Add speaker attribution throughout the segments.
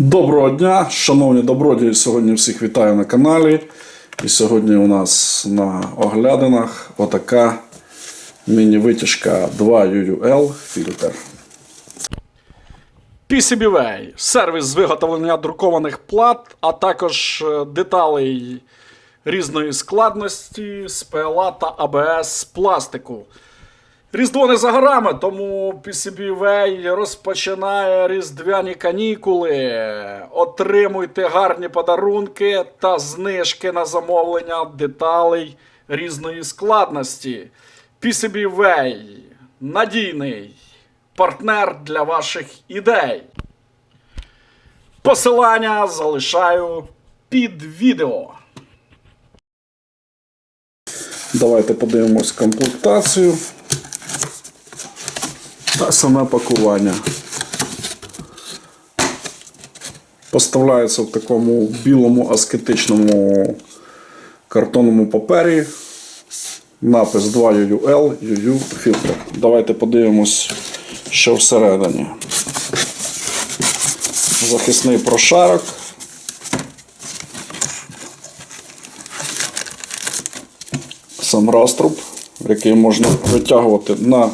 Speaker 1: Доброго дня, шановні добродії. Сьогодні всіх вітаю на каналі. І сьогодні у нас на оглядинах отака міні-витяжка 2 UUL фільтр. PCBWay – сервіс з виготовлення друкованих плат, а також е, деталей різної складності з ПЛА та АБС пластику. Різдво не за горами, тому PCBWay розпочинає різдвяні канікули. Отримуйте гарні подарунки та знижки на замовлення деталей різної складності. PCBWay – надійний партнер для ваших ідей. Посилання залишаю під відео. Давайте подивимось комплектацію та саме пакування. Поставляється в такому білому аскетичному картонному папері. Напис 2 UUL UU фільтр. Давайте подивимось, що всередині. Захисний прошарок. Сам раструб, який можна витягувати на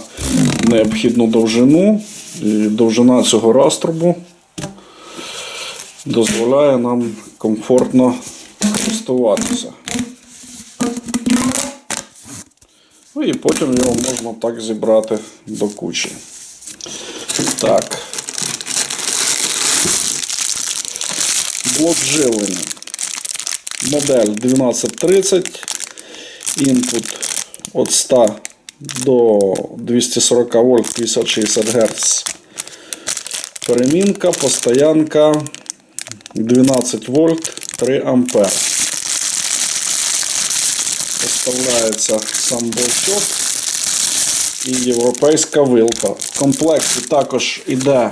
Speaker 1: необхідну довжину. І довжина цього раструбу дозволяє нам комфортно користуватися. Ну і потім його можна так зібрати до кучі. Так. Блок живлення. Модель 1230. Інпут від 100 до 240 вольт 50-60 Гц. Перемінка, постоянка 12 вольт 3 ампер. Поставляється сам блочок і європейська вилка. В комплекті також іде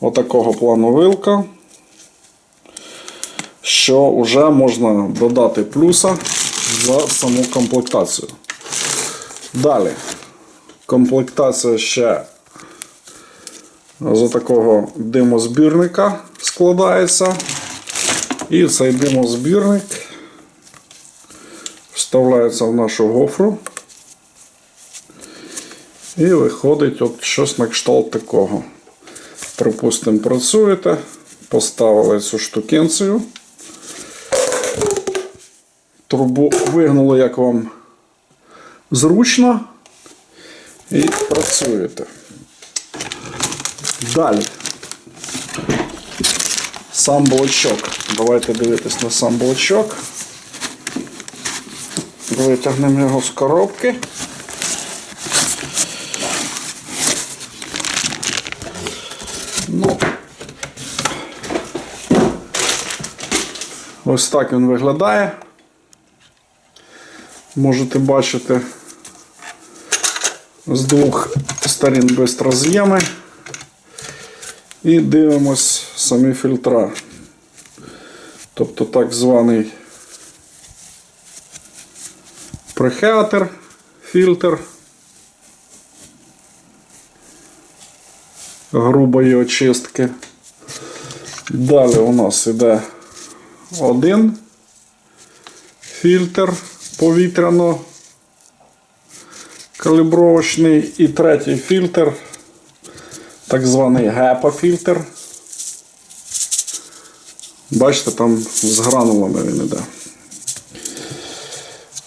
Speaker 1: отакого плану вилка, що вже можна додати плюса за саму комплектацію. Далі. Комплектація ще з такого димозбірника складається. І цей димозбірник вставляється в нашу гофру. І виходить от щось на кшталт такого. Припустимо, працюєте, поставили цю штукенцію. Трубу вигнули, як вам зручно. І працюєте. Далі. Сам блочок. Давайте дивитись на сам блочок. Витягнемо його з коробки. Ну, ось так він виглядає. Можете бачити з двох сторін без роз'єми. І дивимось самі фільтра. Тобто так званий прехеатер, фільтр грубої очистки. Далі у нас іде один фільтр повітряно калібровочний і третій фільтр, так званий гепа-фільтр. Бачите, там з гранулами він іде.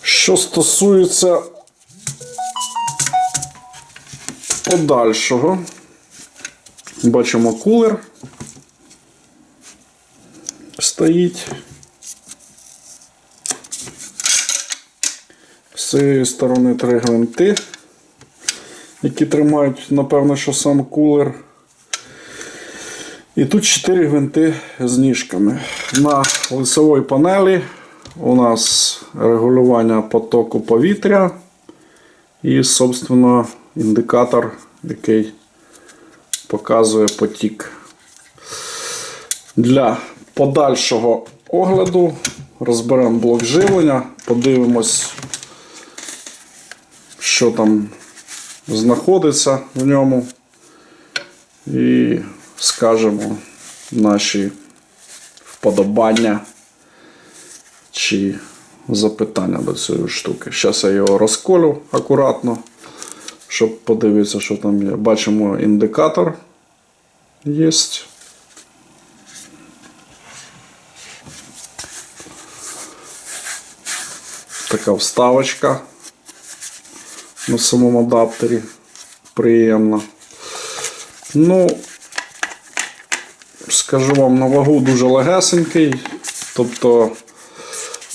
Speaker 1: Що стосується подальшого, бачимо кулер стоїть. Цієї сторони три гвинти, які тримають, напевно, що сам кулер. І тут 4 гвинти з ніжками. На лицевій панелі у нас регулювання потоку повітря і, собственно, індикатор, який показує потік. Для подальшого огляду розберемо блок живлення, подивимось, що там знаходиться в ньому. і скажемо наші вподобання чи запитання до цієї штуки. Зараз я його розколю акуратно, щоб подивитися, що там є. Бачимо індикатор є. Така вставочка на самому адаптері. Приємно. Ну, скажу вам, на вагу дуже легесенький. Тобто,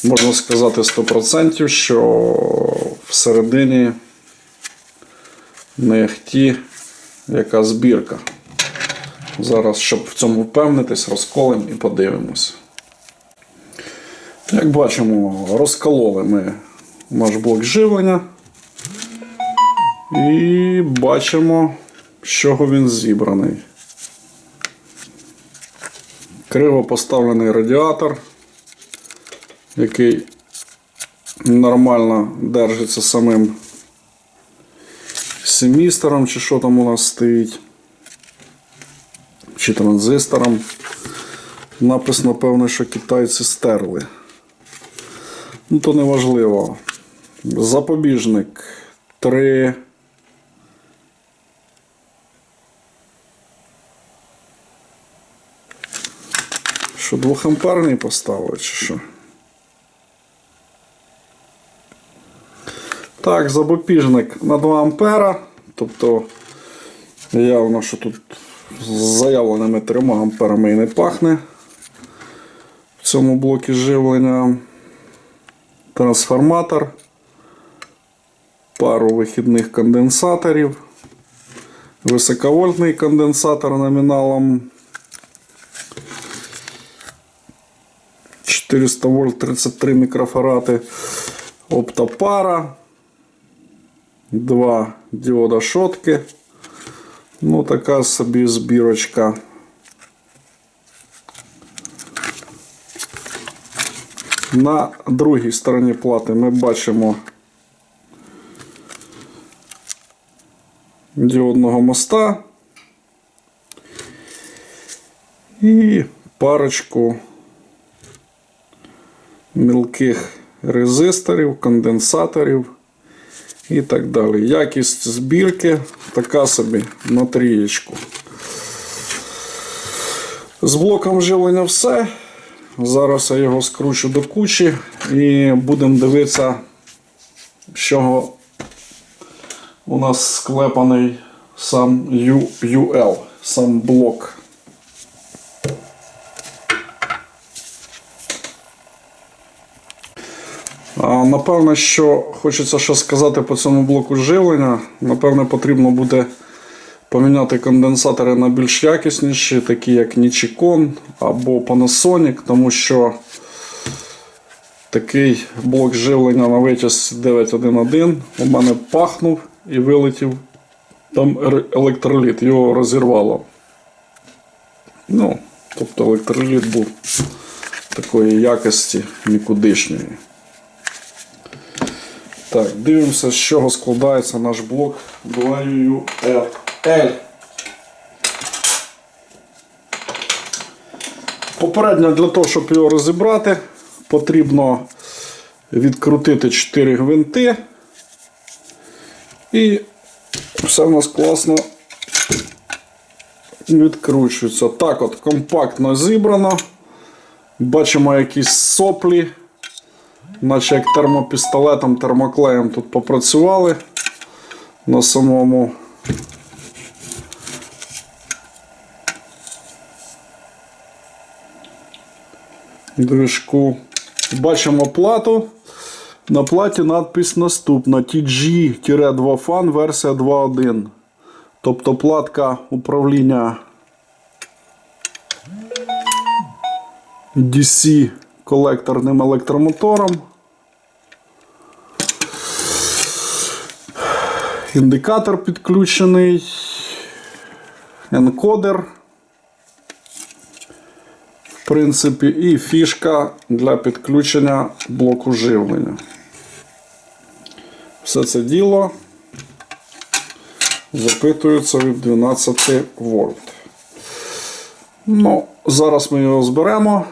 Speaker 1: можна сказати 100%, що всередині не хті яка збірка. Зараз, щоб в цьому впевнитись, розколимо і подивимося. Як бачимо, розкололи ми наш блок живлення. І бачимо, з чого він зібраний. Криво поставлений радіатор, який нормально держиться самим семістором, чи що там у нас стоїть, чи транзистором. Напис, напевно, що китайці стерли. Ну, то не важливо. Запобіжник 3. Що двохамперний поставили, чи що? Так, запобіжник на 2 ампера. Тобто явно, що тут з заявленими 3 амперами і не пахне в цьому блокі живлення. Трансформатор, пару вихідних конденсаторів, високовольтний конденсатор номіналом 400 вольт 33 мікрофарати, оптопара, два діода шотки. Ну, така собі збірочка. На другій стороні плати ми бачимо діодного моста і парочку мілких резисторів, конденсаторів і так далі. Якість збірки така собі на трієчку. З блоком живлення все. Зараз я його скручу до кучі і будемо дивитися, з чого у нас склепаний сам UL, сам блок. Напевно, що хочеться що сказати по цьому блоку живлення. Напевно, потрібно буде поміняти конденсатори на більш якісніші, такі як Nichicon або Panasonic, тому що такий блок живлення на витязь 911 у мене пахнув і вилетів там електроліт, його розірвало. Ну, тобто електроліт був такої якості нікудишньої. Так, дивимося, з чого складається наш блок 2UL. Попередньо для того, щоб його розібрати, потрібно відкрутити 4 гвинти. І все в нас класно відкручується. Так от компактно зібрано. Бачимо якісь соплі. Наче як термопістолетом, термоклеєм тут попрацювали на самому движку. Бачимо плату. На платі надпись наступна TG-2 FAN версія 2.1. Тобто платка управління DC колекторним електромотором. Індикатор підключений, енкодер. В принципі, і фішка для підключення блоку живлення. Все це діло запитується від 12 вольт. Ну, зараз ми його зберемо.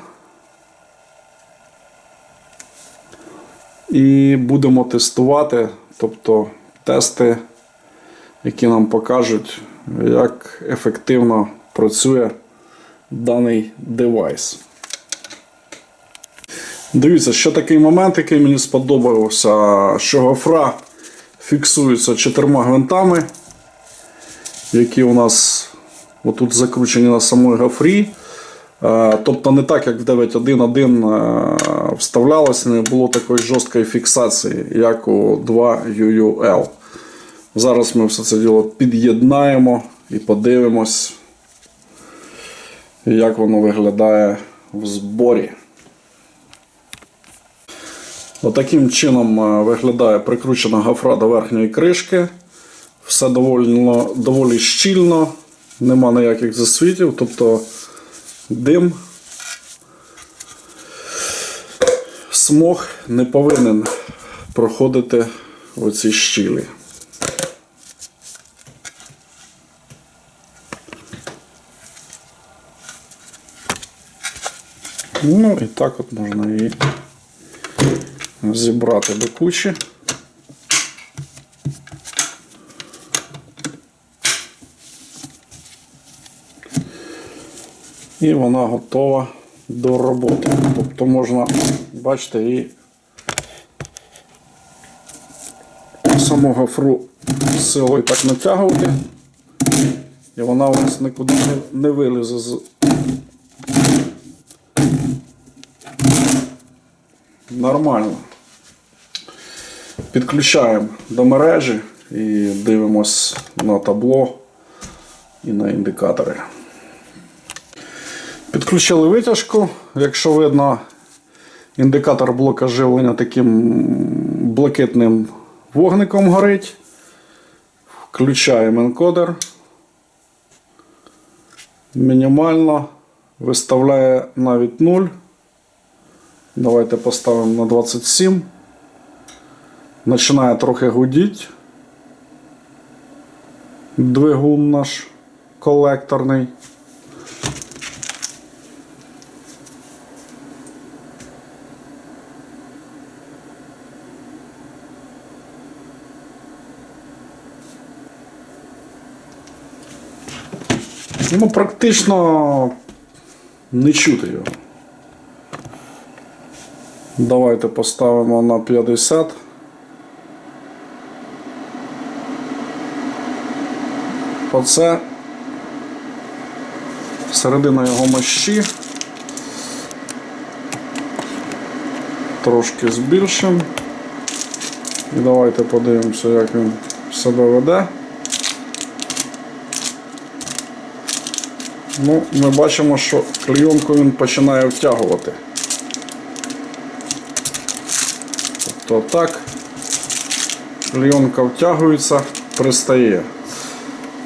Speaker 1: І будемо тестувати, тобто тести, які нам покажуть, як ефективно працює даний девайс. Дивіться, ще такий момент, який мені сподобався, що гофра фіксується чотирма гвинтами, які у нас отут закручені на самій гофрі. Е, Тобто не так, як в 9.1.1 е, вставлялося, не було такої жорсткої фіксації, як у 2 UUL. Зараз ми все це діло під'єднаємо і подивимось, як воно виглядає в зборі. Отаким чином е, виглядає прикручена гофра до верхньої кришки. Все доволі, доволі щільно, нема ніяких засвітів, тобто дим. Смог не повинен проходити оці щілі. Ну і так от можна її зібрати до кучі. І вона готова до роботи. Тобто можна, бачите, її саму гофру силою так натягувати, і вона у нас нікуди не, вилізе з Нормально. Підключаємо до мережі і дивимось на табло і на індикатори. Підключили витяжку. Якщо видно, індикатор блока живлення таким блакитним вогником горить. Включаємо енкодер. Мінімально виставляє навіть 0. Давайте поставимо на 27. Починає трохи гудіть. Двигун наш колекторний. Ну, практично не чути його. Давайте поставимо на 50. Оце середина його мощі. Трошки збільшимо. І давайте подивимося, як він себе веде. Ну, Ми бачимо, що клейонку він починає втягувати. Тобто так, клейонка втягується, пристає.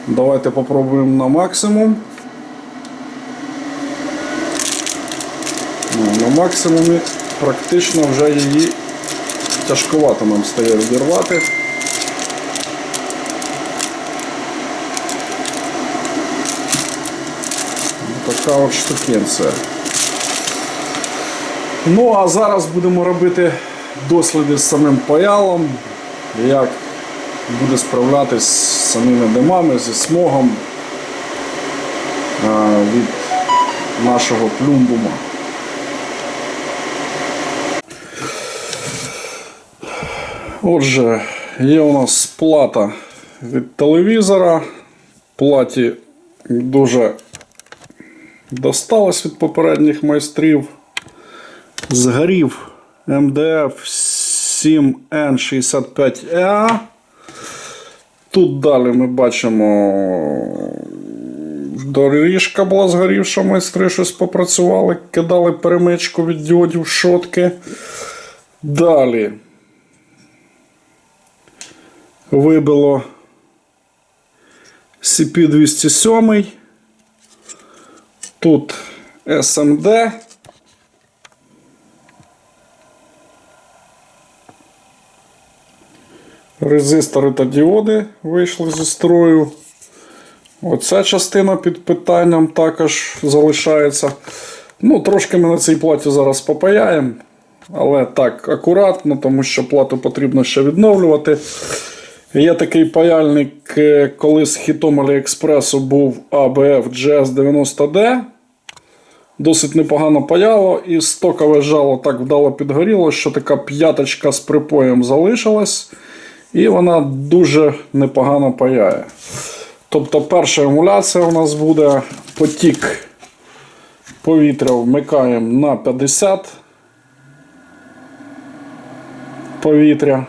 Speaker 1: Давайте попробуємо на максимум. Ну, на максимумі практично вже її тяжковато нам стає відірвати. Така от штукенція. Ну, а зараз будемо робити досліди з самим паялом, як буде справлятись з самими димами, зі смогом від нашого плюмбума. Отже, є у нас плата від телевізора. Платі дуже досталось від попередніх майстрів. Згорів МДФ 7N65EA. Тут далі ми бачимо доріжка була згорівша, майстри щось попрацювали, кидали перемичку від діодів шотки. Далі вибило CP207. Тут SMD. Резистори та діоди вийшли зі строю. Оця частина під питанням також залишається. Ну, трошки ми на цій платі зараз попаяємо. Але так, акуратно, тому що плату потрібно ще відновлювати. Є такий паяльник, е, колись хітом Аліекспресу був ABF GS90D. Досить непогано паяло, і стокове жало так вдало підгоріло, що така п'яточка з припоєм залишилась. І вона дуже непогано паяє. Тобто перша емуляція у нас буде потік повітря вмикаємо на 50 повітря.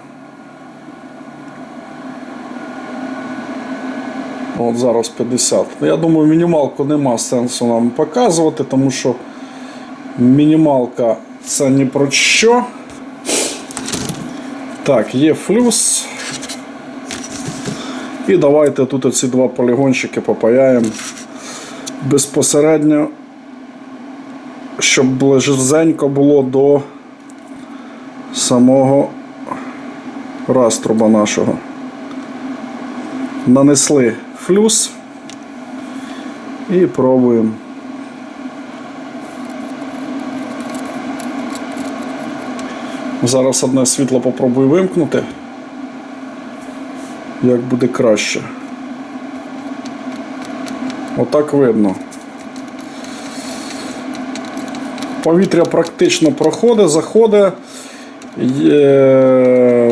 Speaker 1: От зараз 50. Я думаю, мінімалку нема сенсу нам показувати, тому що мінімалка це ні про що. Так, є флюс. І давайте тут оці два полігончики попаяємо безпосередньо, щоб ближезенько було до самого раструба нашого. Нанесли флюс і пробуємо. Зараз одне світло попробую вимкнути. Як буде краще. Отак видно. Повітря практично проходить, заходить,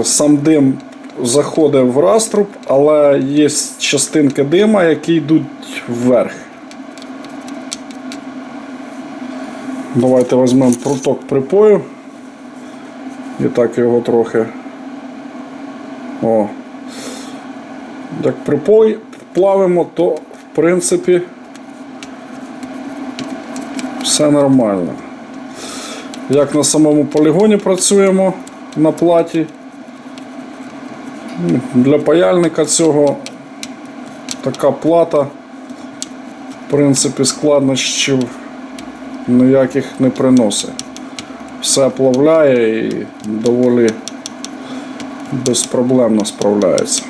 Speaker 1: сам дим заходить в раструб, але є частинки дима, які йдуть вверх. Давайте візьмемо проток припою. І так його трохи. О. Як припой плавимо, то в принципі все нормально. Як на самому полігоні працюємо на платі. Для паяльника цього така плата, в принципі, складнощів ніяких не приносить. Все плавляє і доволі безпроблемно справляється.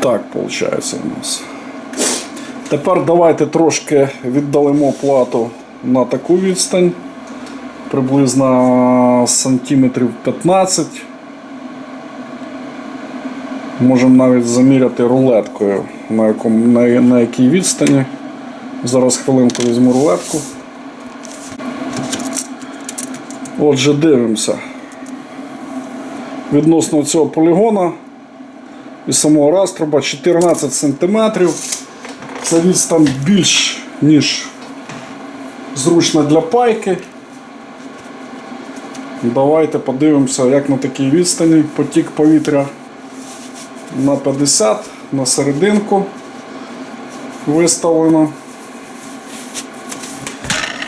Speaker 1: Так виходить у нас. Тепер давайте трошки віддалимо плату на таку відстань. Приблизно сантиметрів 15. Можемо навіть заміряти рулеткою, на, якому, на, на якій відстані. Зараз хвилинку візьму рулетку. Отже, дивимося. Відносно цього полігона і самого раструба 14 см. Це відстань більш ніж зручна для пайки. Давайте подивимося, як на такій відстані потік повітря на 50 на серединку виставлено.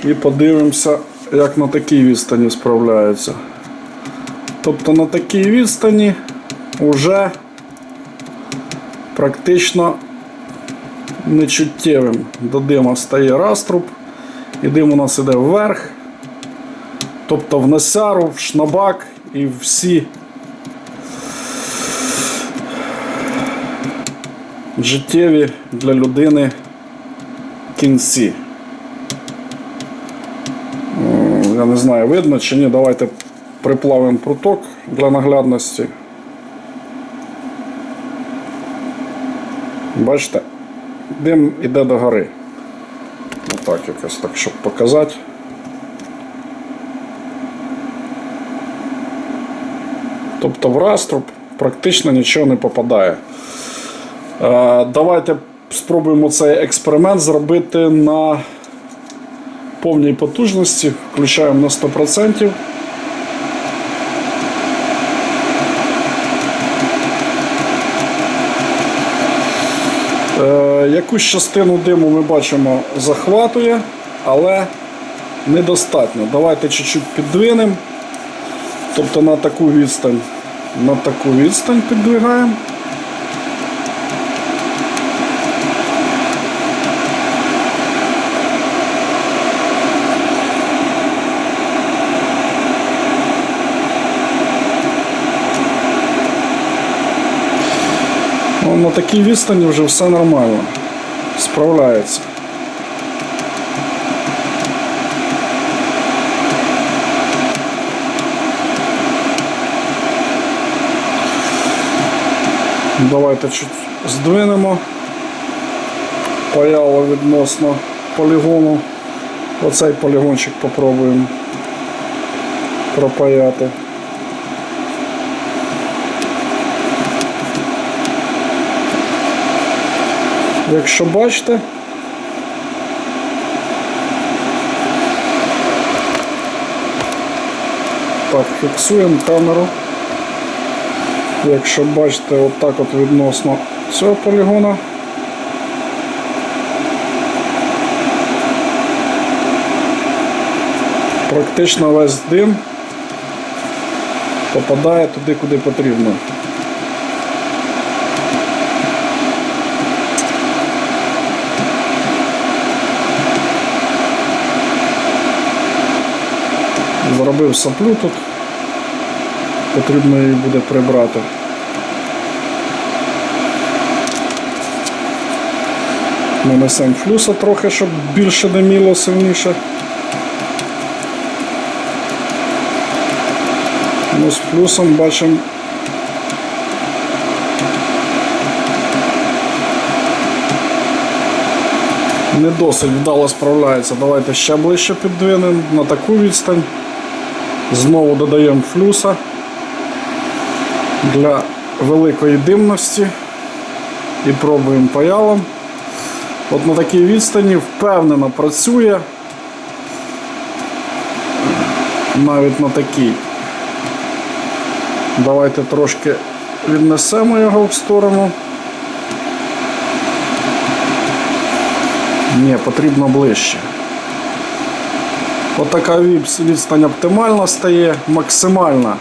Speaker 1: І подивимося, як на такій відстані справляється. Тобто на такій відстані вже практично нечуттєвим до дима стає раструб, і дим у нас іде вверх. Тобто в носяру, в шнабак і всі життєві для людини кінці. Я не знаю, видно чи ні. Давайте приплавимо пруток для наглядності. Бачите, дим іде до гори. Отак якось так, щоб показати. Тобто в раструб практично нічого не попадає. Е, Давайте спробуємо цей експеримент зробити на повній потужності. Включаємо на 100%. Е, Якусь частину диму ми бачимо захватує, але недостатньо. Давайте чуть-чуть піддвинемо. Тобто на таку відстань, на таку відстань піддвигаємо. На такій відстані вже все нормально. Справляється. Давайте чуть здвинемо паяло відносно полігону. Оцей полігончик попробуємо пропаяти. Якщо бачите, так, фіксуємо камеру. Якщо бачите, отак от відносно цього полігона. Практично весь дим попадає туди, куди потрібно. Зробив саплю тут, потрібно її буде прибрати. Нанесемо флюса трохи, щоб більше диміло сильніше. Ну, з плюсом бачимо. Не досить вдало справляється. Давайте ще ближче піддвинемо на таку відстань. Знову додаємо флюса для великої димності і пробуємо паялом. От на такій відстані впевнено працює. Навіть на такій. Давайте трошки віднесемо його в сторону. Ні, потрібно ближче. Отака відстань оптимальна стає, максимальна,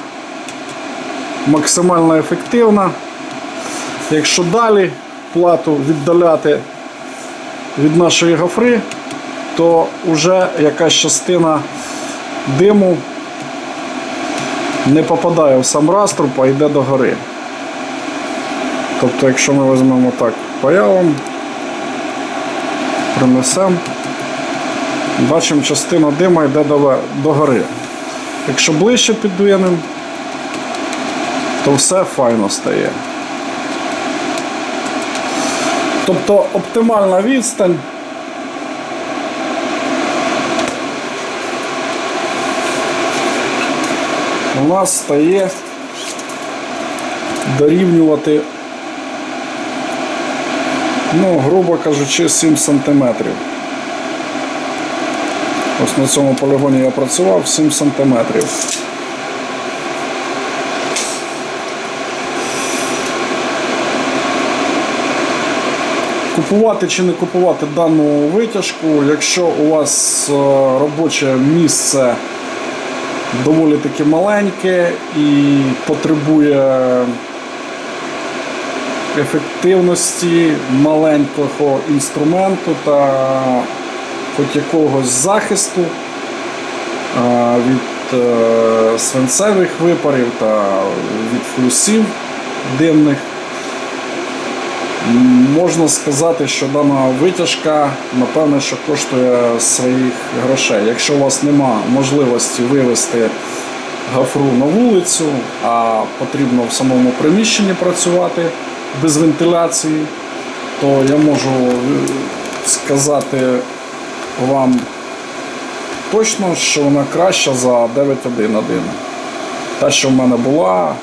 Speaker 1: максимально ефективна. Якщо далі плату віддаляти від нашої гофри, то вже якась частина диму не попадає в сам раструб, а йде до гори. Тобто, якщо ми візьмемо так паялом, принесемо, бачимо, частина дима йде до, гори. Якщо ближче піддвинемо, то все файно стає. Тобто оптимальна відстань. У нас стає дорівнювати, ну, грубо кажучи, 7 сантиметрів. Ось на цьому полігоні я працював 7 сантиметрів. Купувати чи не купувати дану витяжку, якщо у вас е, робоче місце доволі таки маленьке і потребує ефективності маленького інструменту та хоч якогось захисту від е, свинцевих випарів та від флюсів димних. Можна сказати, що дана витяжка, напевне, що коштує своїх грошей. Якщо у вас нема можливості вивезти гафру на вулицю, а потрібно в самому приміщенні працювати без вентиляції, то я можу е, сказати вам точно, що вона краща за 9.1.1. Та, що в мене була,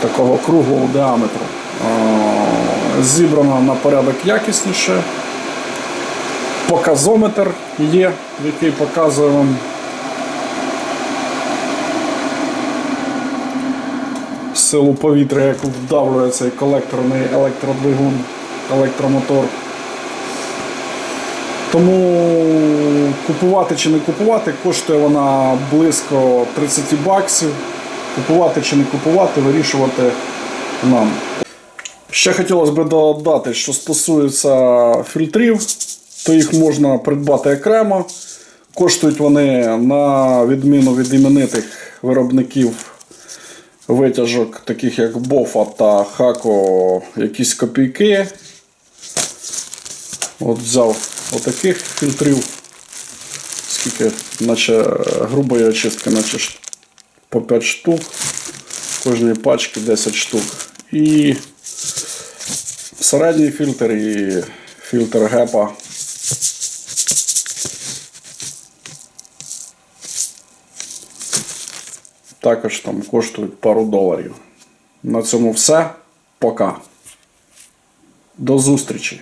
Speaker 1: такого круглого діаметру. Зібрана на порядок якісніше. Показометр є, який показує вам силу повітря, яку вдавлює цей колекторний електродвигун, електромотор. Тому купувати чи не купувати, коштує вона близько 30 баксів. Купувати чи не купувати, вирішувати нам. Ще хотілося б додати, що стосується фільтрів, то їх можна придбати окремо. Коштують вони на відміну від іменитих виробників витяжок, таких як Бофа та Хако, якісь копійки. От взяв отаких фільтрів, скільки, наче грубої очистки, наче по 5 штук. Кожній пачки 10 штук. І середній фільтр і фільтр гепа. Також там коштують пару доларів. На цьому все. Пока. До зустрічі!